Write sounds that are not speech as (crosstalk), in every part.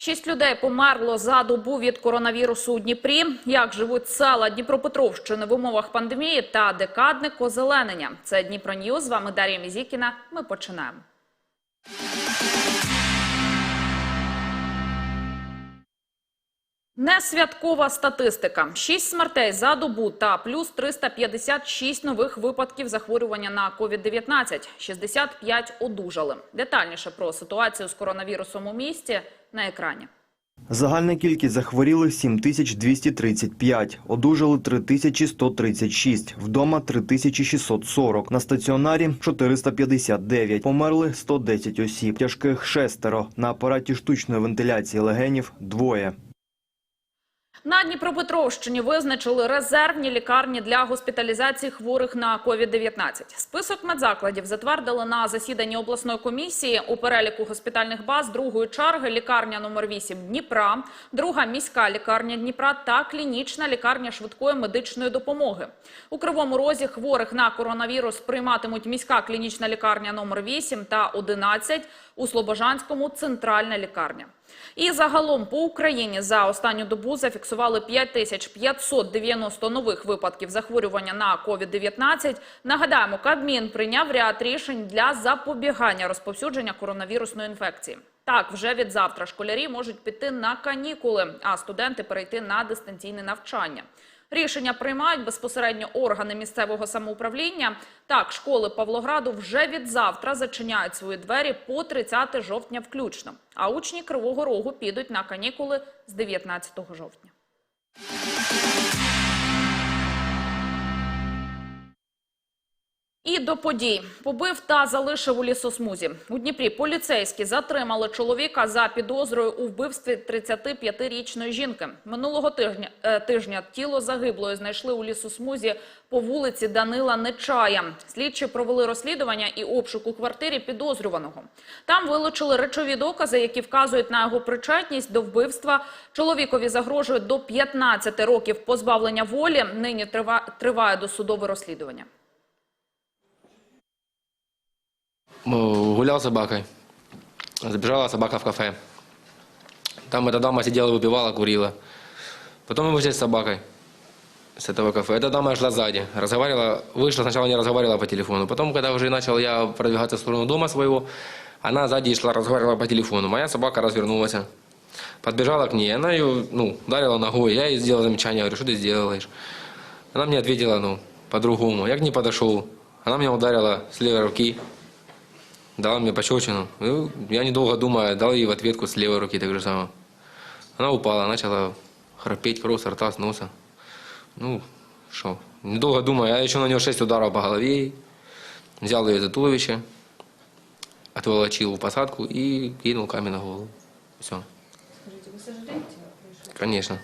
Шість людей померло за добу від коронавірусу у Дніпрі. Як живуть села Дніпропетровщини в умовах пандемії та декадник озеленення? Це Дніпро Ньюз. З вами Дар'я Мізікіна. Ми починаємо. Несвяткова статистика. Шість смертей за добу та плюс 356 нових випадків захворювання на COVID-19. 65 одужали. Детальніше про ситуацію з коронавірусом у місті на екрані. Загальна кількість захворілих 7235, одужали 3136, вдома 3640, на стаціонарі 459, померли 110 осіб, тяжких шестеро, на апараті штучної вентиляції легенів – двоє. На Дніпропетровщині визначили резервні лікарні для госпіталізації хворих на COVID-19. Список медзакладів затвердили на засіданні обласної комісії. У переліку госпітальних баз другої черги лікарня номер 8 Дніпра, друга міська лікарня Дніпра та клінічна лікарня швидкої медичної допомоги. У Кривому Розі хворих на коронавірус прийматимуть міська клінічна лікарня номер 8 та 11, у Слобожанському центральна лікарня. І загалом по Україні за останню добу зафіксували 5590 нових випадків захворювання на COVID-19. Нагадаємо, Кабмін прийняв ряд рішень для запобігання розповсюдження коронавірусної інфекції. Так, вже від завтра школярі можуть піти на канікули, а студенти перейти на дистанційне навчання. Рішення приймають безпосередньо органи місцевого самоуправління. Так, школи Павлограду вже від завтра зачиняють свої двері по 30 жовтня включно. А учні Кривого Рогу підуть на канікули з 19 жовтня. І до подій. Побив та залишив у лісосмузі. У Дніпрі поліцейські затримали чоловіка за підозрою у вбивстві 35-річної жінки. Минулого тижня, е, тижня тіло загиблої знайшли у лісосмузі по вулиці Данила Нечая. Слідчі провели розслідування і обшук у квартирі підозрюваного. Там вилучили речові докази, які вказують на його причетність до вбивства. Чоловікові загрожує до 15 років позбавлення волі. Нині трива- триває досудове розслідування. Гулял с собакой. Забежала собака в кафе. Там эта дама сидела, выпивала, курила. Потом мы вышли с собакой с этого кафе. Эта дама шла сзади. Разговаривала, вышла, сначала не разговаривала по телефону. Потом, когда уже начал я продвигаться в сторону дома своего, она сзади шла, разговаривала по телефону. Моя собака развернулась. Подбежала к ней, она ее, ну, ударила ногой. Я ей сделал замечание, говорю, что ты сделаешь? Она мне ответила, ну, по-другому. Я к ней подошел. Она меня ударила с левой руки. Дала мне пощечину. Ну, Я недолго думая, дал ей в ответку с левой руки так же самое. Она упала, начала храпеть, кровь с рта, с носа. Ну, что, недолго думая, я еще на нее шесть ударов по голове. Взял ее за туловище, отволочил в посадку и кинул камень на голову. Все. Скажите, вы сожалеете? Конечно.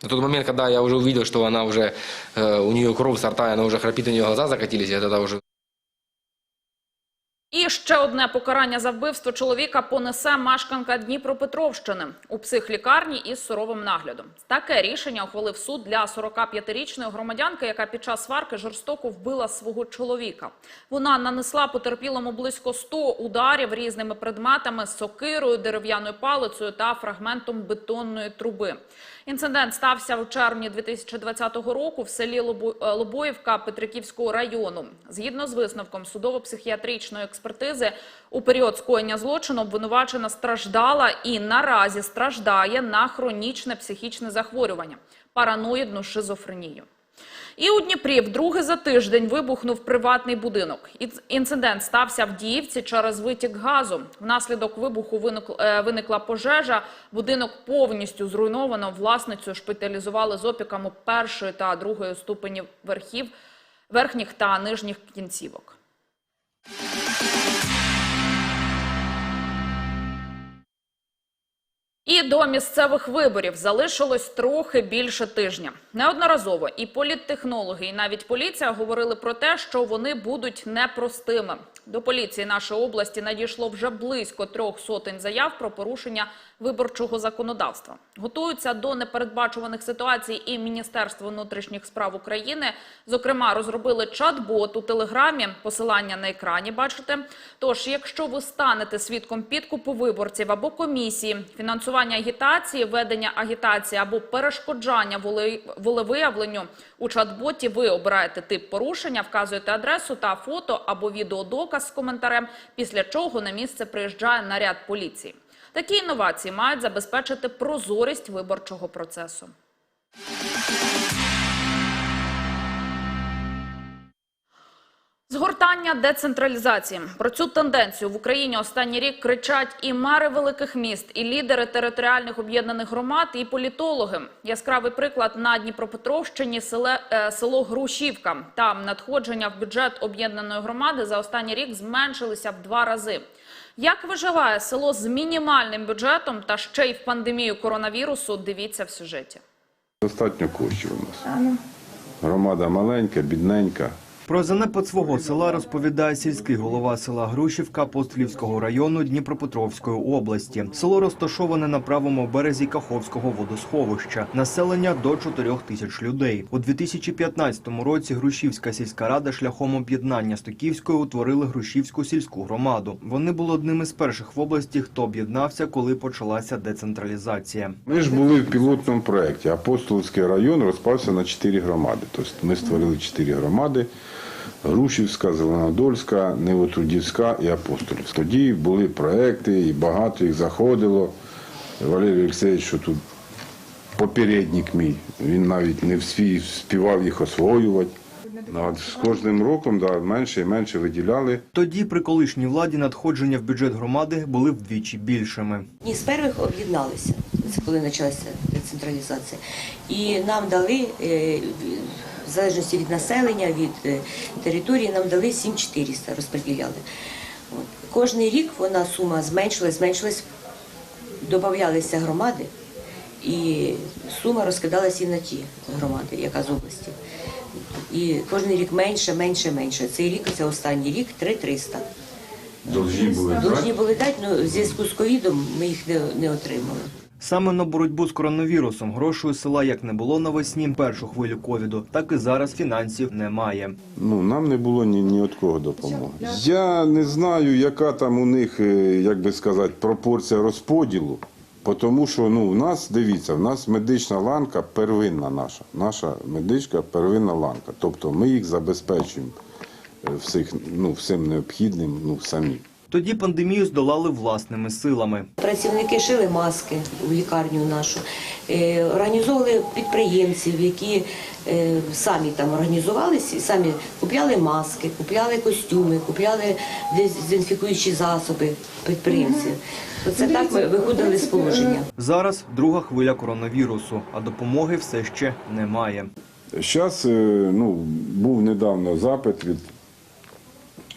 На тот момент, когда я уже увидел, что она уже, э, у нее кровь с рта, она уже храпит, у нее глаза закатились, я тогда уже І ще одне покарання за вбивство чоловіка понесе мешканка Дніпропетровщини у психлікарні із суровим наглядом. Таке рішення ухвалив суд для 45-річної громадянки, яка під час сварки жорстоко вбила свого чоловіка. Вона нанесла потерпілому близько 100 ударів різними предметами, сокирою, дерев'яною палицею та фрагментом бетонної труби. Інцидент стався у червні 2020 року в селі е, Лобоївка Петриківського району. Згідно з висновком судово-психіатричної експертизи, у період скоєння злочину обвинувачена страждала і наразі страждає на хронічне психічне захворювання – параноїдну шизофренію. І у Дніпрі вдруге за тиждень вибухнув приватний будинок. Інцидент стався в Діївці через витік газу. Внаслідок вибуху е, виникла пожежа. Будинок повністю зруйновано. Власницю шпиталізували з опіками першої та другої ступенів верхів, верхніх та нижніх кінцівок. І до місцевих виборів залишилось трохи більше тижня. Неодноразово і політтехнологи, і навіть поліція говорили про те, що вони будуть непростими. До поліції нашої області надійшло вже близько трьох сотень заяв про порушення виборчого законодавства. Готуються до непередбачуваних ситуацій і Міністерство внутрішніх справ України. Зокрема, розробили чат-бот у телеграмі. Посилання на екрані бачите. Тож, якщо ви станете свідком підкупу виборців або комісії, фінансування агітації, ведення агітації або перешкоджання воле- волевиявленню у чат-боті. Ви обираєте тип порушення, вказуєте адресу та фото або відеодоказ з коментарем, після чого на місце приїжджає наряд поліції. Такі інновації мають забезпечити прозорість виборчого процесу. Згортання децентралізації. Про цю тенденцію в Україні останній рік кричать і мери великих міст, і лідери територіальних об'єднаних громад, і політологи. Яскравий приклад на Дніпропетровщині селе, е, село Грушівка. Там надходження в бюджет об'єднаної громади за останній рік зменшилися в два рази. Як виживає село з мінімальним бюджетом та ще й в пандемію коронавірусу? Дивіться в сюжеті. Достатньо коштів у нас. Громада маленька, бідненька. Про занепад свого села розповідає сільський голова села Грушівка Апостолівського району Дніпропетровської області. Село розташоване на правому березі Каховського водосховища. Населення до 4 тисяч людей. У 2015 році Грушівська сільська рада шляхом об'єднання з Токівською утворили Грушівську сільську громаду. Вони були одним із перших в області, хто об'єднався, коли почалася децентралізація. Ми ж були в пілотному проєкті. Апостолівський район розпався на чотири громади. Тобто ми створили чотири громади. Грушівська, Зеленодольська, Невотрудівська і Апостолівська. Тоді були проекти, і багато їх заходило. Валерій Олексійович, що тут попередник мій, він навіть не всі співав їх освоювати. З кожним роком да, менше і менше виділяли. Тоді при колишній владі надходження в бюджет громади були вдвічі більшими. Ні, з перших об'єдналися, це коли почалася децентралізація. І нам дали, е, в залежності від населення, від е, території, нам дали 7400, розподіляли. От. Кожний рік вона сума зменшилась, зменшилась, додавалися громади, і сума розкидалася і на ті громади, яка з області. І кожен рік менше, менше, менше. Цей рік, це останній рік, 3300. Должні були Должні були дати, але в зв'язку з ковідом ми їх не, не отримали. Саме на боротьбу з коронавірусом грошей у села як не було навесні першу хвилю ковіду, так і зараз фінансів немає. Ну, нам не було ні, ні від кого допомоги. Я не знаю, яка там у них, е, як би сказати, пропорція розподілу. Тому що ну, в нас, дивіться, в нас медична ланка первинна наша. Наша медичка первинна ланка. Тобто ми їх забезпечуємо е, всіх, ну, всім необхідним ну, самі. Тоді пандемію здолали власними силами. Працівники шили маски в лікарню нашу, е, організовували підприємців, які е, самі там організувалися самі купляли маски, купляли костюми, купляли дезінфікуючі засоби підприємців. Це так ми виходили з положення. Зараз друга хвиля коронавірусу, а допомоги все ще немає. Зараз ну, був недавно запит від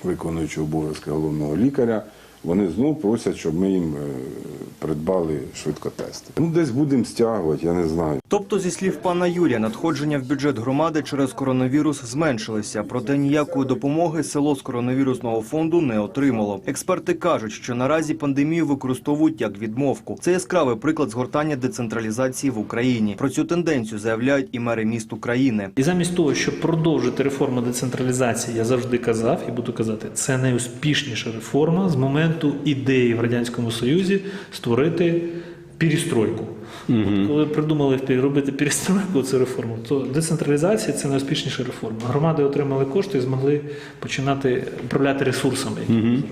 виконуючого обов'язки головного лікаря. Вони знов просять, щоб ми їм е, придбали швидкотести. Ну, десь будемо стягувати, я не знаю. Тобто, зі слів пана Юрія, надходження в бюджет громади через коронавірус зменшилися, проте ніякої допомоги село з коронавірусного фонду не отримало. Експерти кажуть, що наразі пандемію використовують як відмовку. Це яскравий приклад згортання децентралізації в Україні. Про цю тенденцію заявляють і мери міст України. І замість того, щоб продовжити реформу децентралізації, я завжди казав і буду казати, це найуспішніша реформа з моменту ідеї в радянському Союзі створити перестройку. От коли придумали робити перестройку, цю реформу, то децентралізація це найуспішніша реформа. Громади отримали кошти і змогли починати управляти ресурсами, які заробляють.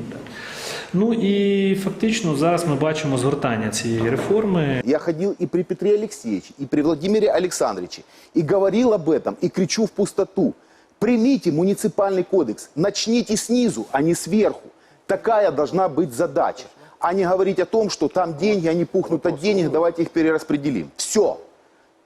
Ну і фактично зараз ми бачимо згортання цієї реформи. Я ходил и при Петре Алексеевиче, и при Владимире Александровиче, и говорил об этом, и кричу в пустоту. Примите муниципальный кодекс, начните снизу, а не сверху. Такая должна быть задача. А не говорить о том, что там деньги, они пухнут от денег, давайте их перераспределим. Все.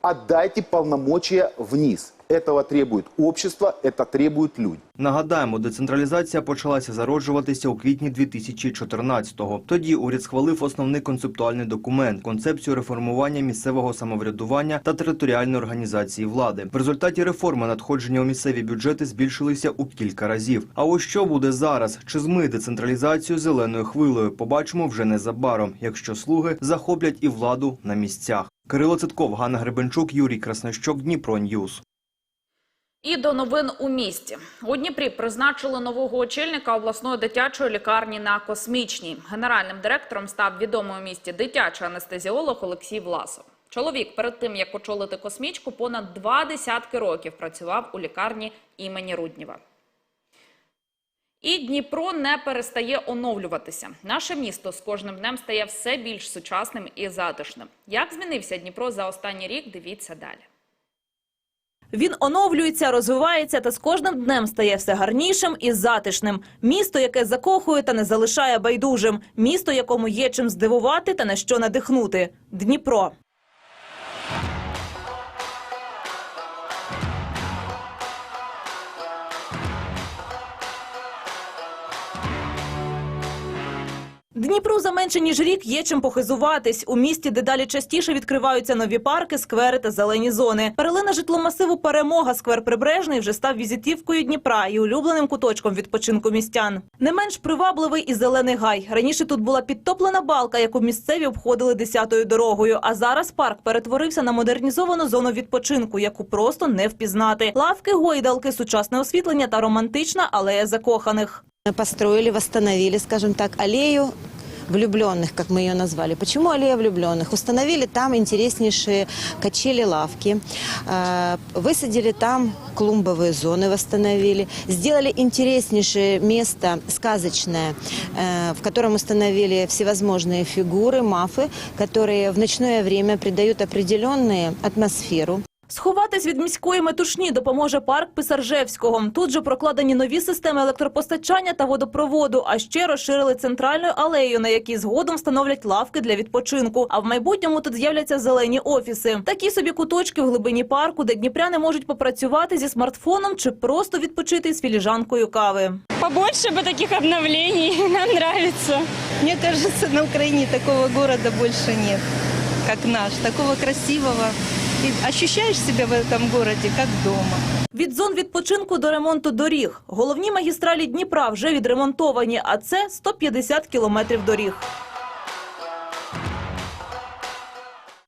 Отдайте полномочия вниз. Этого требует общество, это требуют люди. Нагадаємо, децентралізація почалася зароджуватися у квітні 2014-го. Тоді уряд схвалив основний концептуальний документ – концепцію реформування місцевого самоврядування та територіальної організації влади. В результаті реформи надходження у місцеві бюджети збільшилися у кілька разів. А ось що буде зараз? Чи змиє децентралізацію зеленою хвилею? Побачимо вже незабаром, якщо слуги захоплять і владу на місцях. Кирило Цитков, Ганна Гребенчук, Юрій Краснощок, Дніпро Ньюс. І до новин у місті. У Дніпрі призначили нового очільника обласної дитячої лікарні на Космічній. Генеральним директором став відомий у місті дитячий анестезіолог Олексій Власов. Чоловік перед тим, як очолити космічку, понад два десятки років працював у лікарні імені Рудніва. І Дніпро не перестає оновлюватися. Наше місто з кожним днем стає все більш сучасним і затишним. Як змінився Дніпро за останній рік, дивіться далі. Він оновлюється, розвивається та з кожним днем стає все гарнішим і затишним. Місто, яке закохує та не залишає байдужим. Місто, якому є чим здивувати та на що надихнути. Дніпро. Дніпру за менше ніж рік є чим похизуватись. У місті дедалі частіше відкриваються нові парки, сквери та зелені зони. Перлина житломасиву Перемога сквер Прибережний вже став візитівкою Дніпра і улюбленим куточком відпочинку містян. Не менш привабливий і зелений гай. Раніше тут була підтоплена балка, яку місцеві обходили десятою дорогою. А зараз парк перетворився на модернізовану зону відпочинку, яку просто не впізнати. Лавки, гойдалки, сучасне освітлення та романтична алея закоханих. Построили, восстановили, скажем так, аллею влюбленных, как мы ее назвали. Почему аллея влюбленных? Установили там интереснейшие качели-лавки, э, высадили там клумбовые зоны, восстановили, сделали интереснейшее место, сказочное, э, в котором установили всевозможные фигуры, мафы, которые в ночное время придают определенную атмосферу. Сховатись від міської метушні допоможе парк Писаржевського. Тут же прокладені нові системи електропостачання та водопроводу, а ще розширили центральну алею, на якій згодом встановлять лавки для відпочинку. А в майбутньому тут з'являться зелені офіси. Такі собі куточки в глибині парку, де дніпряни можуть попрацювати зі смартфоном чи просто відпочити з філіжанкою кави. Побольше бы таких обновлений, (laughs) нам нравится. Мне кажется, на Украине такого города больше нет, как наш, такого красивого. И ощущаешь себя в этом городе как дома. Від зон відпочинку до ремонту доріг. Головні магістралі Дніпра вже відремонтовані, а це 150 кілометрів доріг.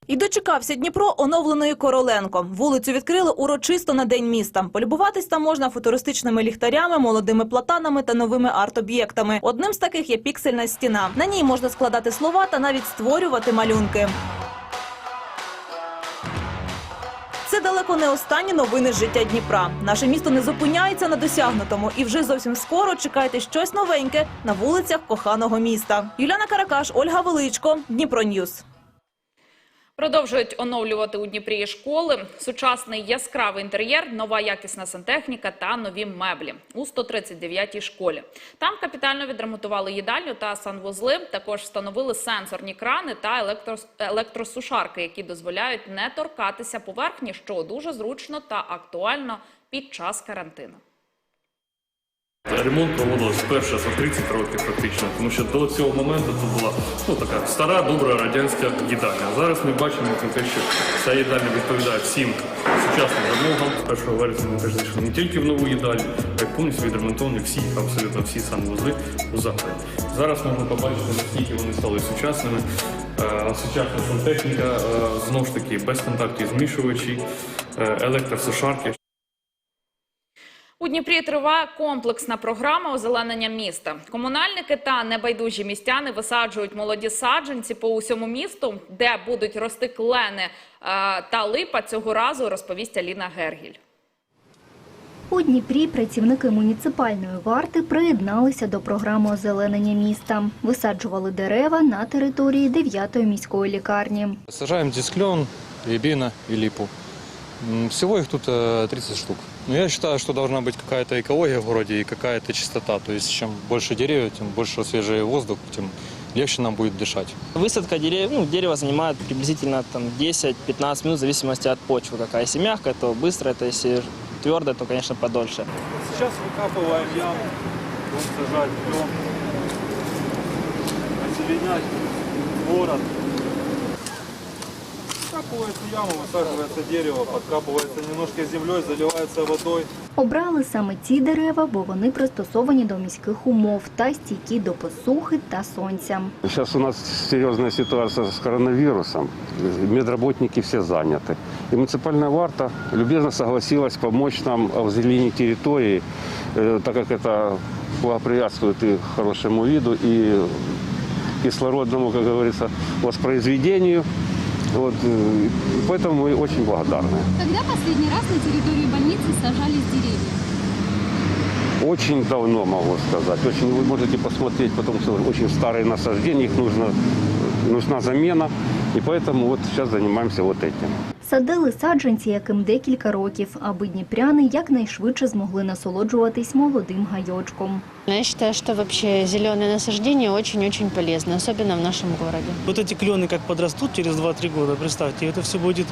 І дочекався Дніпро оновленої Короленко. Вулицю відкрили урочисто на день міста. Полюбуватись там можна футуристичними ліхтарями, молодими платанами та новими арт-об'єктами. Одним з таких є піксельна стіна. На ній можна складати слова та навіть створювати малюнки. Далеко не останні новини життя Дніпра. Наше місто не зупиняється на досягнутому, і вже зовсім скоро чекайте щось новеньке на вулицях коханого міста. Юляна Каракаш, Ольга Величко, Дніпро Ньюс. Продовжують оновлювати у Дніпрі школи. Сучасний яскравий інтер'єр, нова якісна сантехніка та нові меблі у 139-й школі. Там капітально відремонтували їдальню та санвузли. Також встановили сенсорні крани та електрос- електросушарки, які дозволяють не торкатися поверхні, що дуже зручно та актуально під час карантину. Ремонт проводилось вперше за 30 років практично, тому що до цього моменту це була ну, така стара, добра радянська їдальня. Зараз ми бачимо те, що ця їдальня відповідає всім сучасним вимогам. 1 вересня ми теж зайшли не тільки в нову їдальню, а й повністю відремонтовані всі, абсолютно всі санвузли у закладі. Зараз можна побачити, наскільки вони стали сучасними. Е, Сучасна сантехніка, е, знову ж таки, безконтактні змішувачі, е, електросушарки. У Дніпрі триває комплексна програма озеленення міста. Комунальники та небайдужі містяни висаджують молоді саджанці по усьому місту, де будуть рости клени е, та липа. Цього разу розповість Аліна Гергіль. У Дніпрі працівники муніципальної варти приєдналися до програми озеленення міста. Висаджували дерева на території 9-ї міської лікарні. Сажаем дисклен, рябина и липу. М, Всего их тут э, 30 штук. Но я считаю, что должна быть какая-то экология в городе и какая-то чистота. То есть чем больше деревьев, тем больше свежий воздух, тем легче нам будет дышать. Высадка деревьев, ну, дерево занимает приблизительно там 10-15 минут в зависимости от почвы какая. Если мягкая, то быстро, это если твердая, то, конечно, подольше. Сейчас выкапываем яму, будем сажать клен, озеленять город. Выкапывается яма, высаживается дерево, подкапывается немножко землей, заливается водой. Обрали саме ці дерева, бо вони пристосовані до міських умов та стійкі до посухи та сонця. Сейчас у нас серьезная ситуация с коронавирусом. Медработники все заняты. И муниципальная варта любезно согласилась помочь нам озеленить территории, э, так как это благоприятствует и хорошему виду, и кислородному, как говорится, воспроизведению. Вот, э, поэтому мы очень благодарны. Когда последний раз на территории больницы сажались деревья? Очень давно, могу сказать. Очень, вы можете посмотреть, потом что очень старые насаждения, их нужно, нужна замена. И поэтому вот сейчас занимаемся вот этим. Садили саджанці, яким декілька років, аби дніпряни якнайшвидше змогли насолоджуватись молодим гайочком. Я считаю, что вообще зеленые насаждения очень-очень полезны, особенно в нашем городе. Вот эти клены как подрастут через 2-3 года, представьте, это все будет,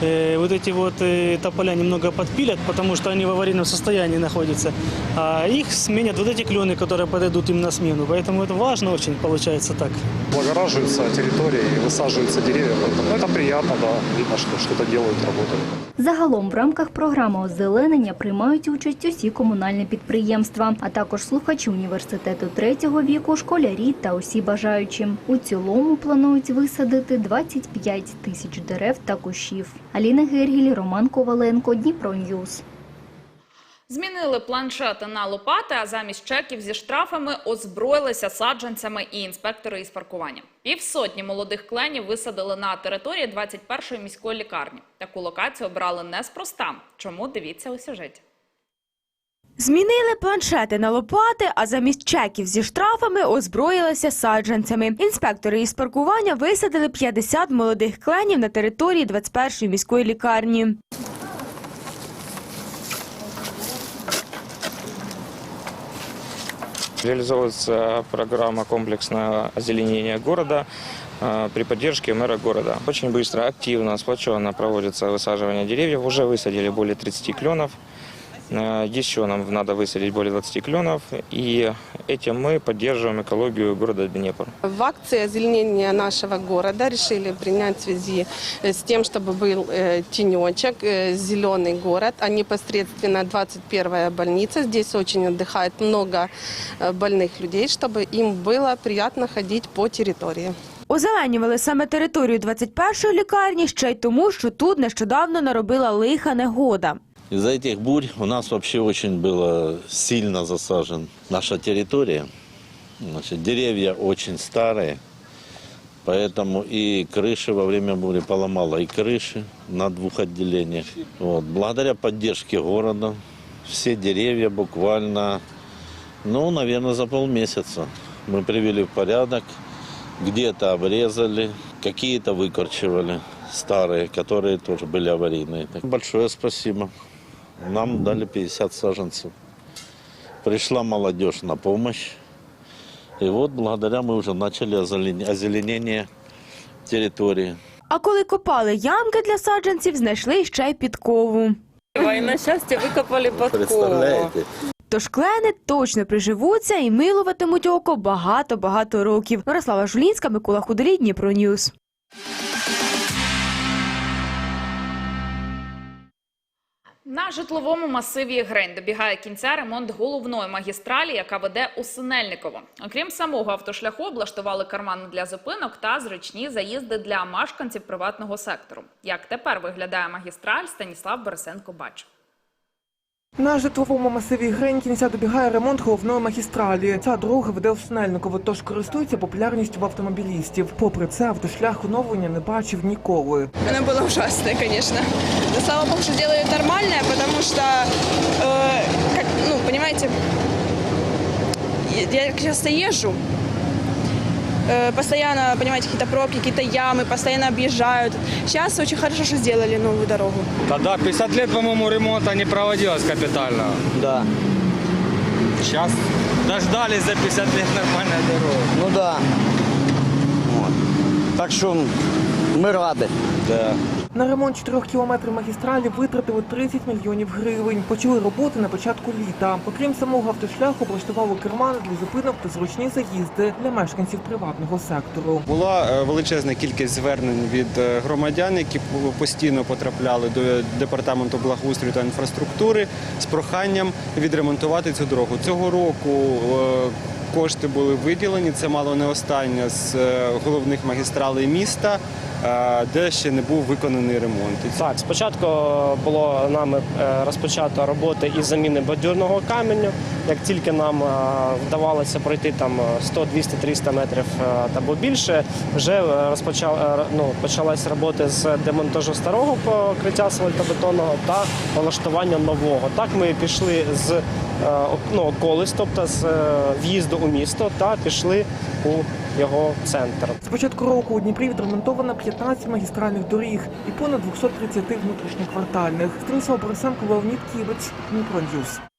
э, вот эти вот э, тополя немного подпилят, потому что они в аварийном состоянии находятся, а их сменят вот эти клены, которые подойдут им на смену. Поэтому это важно очень, получается так. Благораживаются территории и высаживаются деревья. Ну, это приятно, да. Видно, что что-то делают, работают. Загалом в рамках програми озеленення приймають участь усі комунальні підприємства, а також слухачі університету третього віку, школярі та усі бажаючі. У цілому планують висадити 25 тисяч дерев та кущів. Аліна Гергіль, Роман Коваленко, Дніпро Ньюс. Змінили планшети на лопати, а замість чеків зі штрафами озброїлися саджанцями і інспектори із паркування. Півсотні молодих кленів висадили на території 21-ї міської лікарні. Таку локацію обрали неспроста. Чому дивіться у сюжеті? Змінили планшети на лопати, а замість чеків зі штрафами озброїлися саджанцями. Інспектори із паркування висадили 50 молодих кленів на території 21-ї міської лікарні. Реализовывается программа комплексного озеленения города э, при поддержке мэра города. Очень быстро, активно, сплоченно проводится высаживание деревьев. Уже высадили более 30 кленов. Э, Еще нам надо высадить более 20 кленов. И этим мы поддерживаем экологию города Днепр. В акции озеленения нашего города решили принять в связи э, с тем, чтобы был э, тенечек, э, зеленый город, а непосредственно 21-я больница. Здесь очень отдыхает много э, больных людей, чтобы им было приятно ходить по территории. Озеленювали саме територію 21-ї лікарні ще й тому, що тут нещодавно наробила лиха негода. Из-за этих бурь у нас вообще очень было сильно засажен наша территория. Значит, деревья очень старые, поэтому и крыши во время бури поломало, и крыши на двух отделениях. Вот. Благодаря поддержке города все деревья буквально, ну, наверное, за полмесяца мы привели в порядок. Где-то обрезали, какие-то выкорчевали старые, которые тоже были аварийные. Большое спасибо. Нам дали 50 саженцев. Пришла молодежь на помощь. И вот благодаря мы уже начали озелен- озеленение территории. А коли копали ямки для саджанців, знайшли ще й підкову. И на счастье выкопали подкову. Представляете? Тож клени точно приживуться і милуватимуть око багато-багато років. Мирослава Жулінська, Микола Худолій, Дніпро Ньюс. На житловому масиві Грень добігає кінця ремонт головної магістралі, яка веде у Синельниково. Окрім самого автошляху, облаштували кармани для зупинок та зручні заїзди для мешканців приватного сектору. Як тепер виглядає магістраль, Станіслав Борисенко бачив. На житловому масиві Грень кінця добігає ремонт головної магістралі. Ця дорога веде в Снельниково, тож користується популярністю в автомобілістів. Попри це, автошлях оновлення не бачив ніколи. Оно было ужасное, конечно. Но слава богу, что делают нормальное, потому что, э, как, ну, понимаете, я я часто езжу, э, постоянно, понимаете, какие-то пробки, какие-то ямы, постоянно объезжают. Сейчас очень хорошо, что сделали новую дорогу. Тогда 50 лет, по-моему, ремонта не проводилось капитально. Да. Сейчас дождались за 50 лет нормальной дороги. Ну да. Так что Мы рады. Да. На ремонт 4 кілометрів магістралі витратили 30 мільйонів гривень. Почали роботи на початку літа. Окрім самого автошляху, облаштували кермани для зупинок та зручні заїзди для мешканців приватного сектору. Була е, величезна кількість звернень від е, громадян, які постійно потрапляли до департаменту благоустрою та інфраструктури з проханням відремонтувати цю дорогу. Цього року е, кошти були виділені. Це мало не останнє з головних магістралей міста, де ще не був виконаний ремонт. Так, спочатку було нами е, розпочато роботи із заміни бордюрного каменю. Як тільки нам е, вдавалося пройти там 100, 200, 300 метрів е, або більше, вже розпочав, ну, почалась роботи з демонтажу старого покриття асфальтобетонного та налаштування нового. Так ми пішли з ну, околиць, тобто з в'їзду у місто, та пішли у його центр. З початку року у Дніпрі відремонтовано 15 магістральних доріг і понад 230 внутрішньоквартальних. Станіслав Борисенко, Леонід Ківець, Дніпро Ньюс.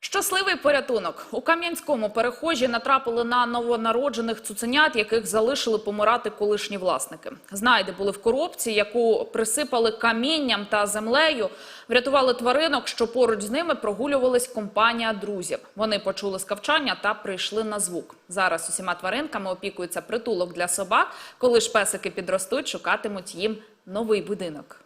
Щасливий порятунок. У Кам'янському перехожі натрапили на новонароджених цуценят, яких залишили помирати колишні власники. Знайди були в коробці, яку присипали камінням та землею. Врятували тваринок, що поруч з ними прогулювалась компанія друзів. Вони почули скавчання та прийшли на звук. Зараз усіма тваринками опікується притулок для собак. Коли ж песики підростуть, шукатимуть їм новий будинок.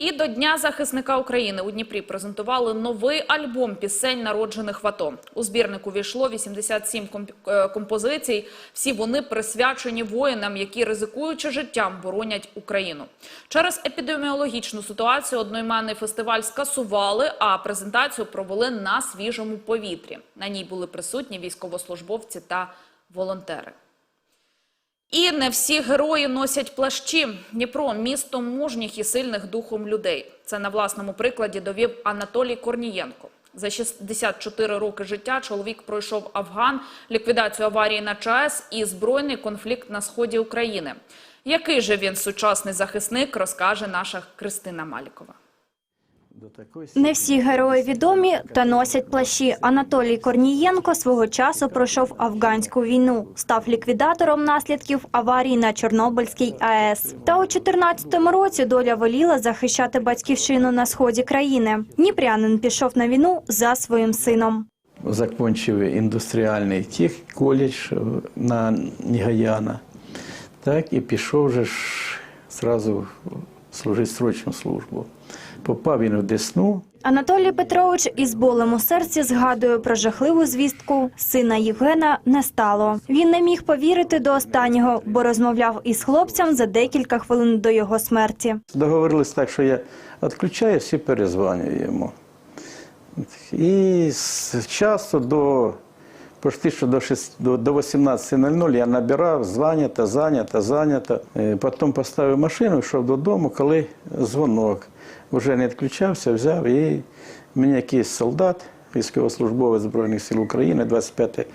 І до Дня захисника України у Дніпрі презентували новий альбом пісень, народжених в АТО. У збірник увійшло 87 комп- е, композицій. Всі вони присвячені воїнам, які ризикуючи життям, боронять Україну. Через епідеміологічну ситуацію одноіменний фестиваль скасували, а презентацію провели на свіжому повітрі. На ній були присутні військовослужбовці та волонтери. І не всі герої носять плащі. Дніпро – місто мужніх і сильних духом людей. Це на власному прикладі довів Анатолій Корнієнко. За 64 роки життя чоловік пройшов Афган, ліквідацію аварії на ЧАЕС і збройний конфлікт на сході України. Який же він сучасний захисник, розкаже наша Кристина Малікова. Не всі герої відомі та носять плащі. Анатолій Корнієнко свого часу пройшов афганську війну, став ліквідатором наслідків аварії на Чорнобильській АЕС. Та у 14-му році доля воліла захищати батьківщину на сході країни. Дніпрянин пішов на війну за своїм сином. Закончив індустріальний тех коледж на Нігаяна. Так, і пішов вже ж зразу служити срочну службу. Попав він в Десну, Анатолій Петрович із болем у серці згадує про жахливу звістку. Сина Євгена не стало. Він не міг повірити до останнього, бо розмовляв із хлопцем за декілька хвилин до його смерті. Договорились так, що я відключаюсь і перезвонюю йому. І з часу до почти що до, 6, до, до 18.00 я набирав, зайнято, зайнято, зайнято. Е, Потім поставив машину, йшов додому, коли дзвонок. Вже не відключався, взяв і мені якийсь солдат, військовослужбовець Збройних сил України, 25-й,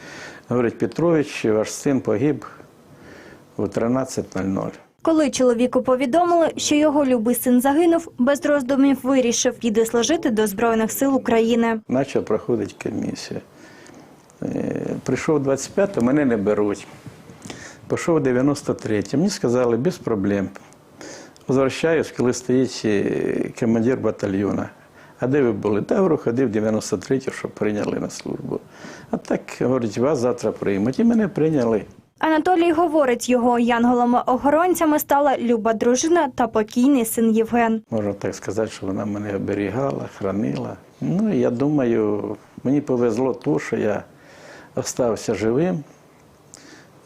говорить, Петрович, ваш син погиб о 13.00. Коли чоловіку повідомили, що його любий син загинув, без роздумів вирішив піде служити до Збройних сил України. Почав проходити комісію. Е, Прийшов 25-го, мене не беруть. Пішов 93-й. Мені сказали, без проблем. Возвращаюсь, коли стоїть е, командир батальйону. А де ви були? Та говорю, ходив 93-й, щоб прийняли на службу. А так, говорить, вас завтра приймуть. І мене прийняли. Анатолій говорить, його янголами-охоронцями стала люба дружина та покійний син Євген. Можна так сказати, що вона мене оберігала, хранила. Ну, я думаю, мені повезло то, що я залишився живим.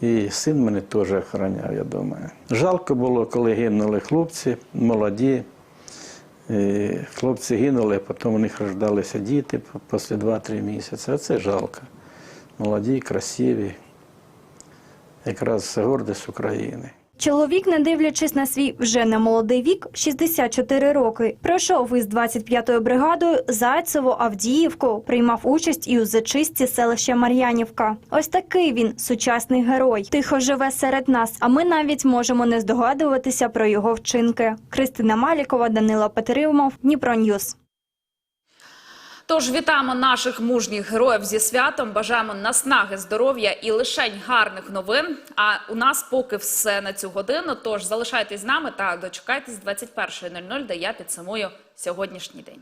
І син мене теж охороняв, я думаю. Жалко було, коли гинули хлопці, молоді. І хлопці гинули, а потім у них рождалися діти після 2-3 місяці. Оце жалко. Молоді, красиві. Якраз гордість України. Чоловік, не дивлячись на свій вже немолодий вік, 64 роки, пройшов із 25-ю бригадою Зайцево Авдіївку, приймав участь і у зачистці селища Мар'янівка. Ось такий він сучасний герой. Тихо живе серед нас, а ми навіть можемо не здогадуватися про його вчинки. Кристина Малікова, Данила Петеримов, Дніпро Ньюс. Тож вітаємо наших мужніх героїв зі святом. Бажаємо наснаги, здоров'я і лишень гарних новин. А у нас поки все на цю годину. Тож залишайтесь з нами та дочекайтесь 21.00, де я підсумую сьогоднішній день.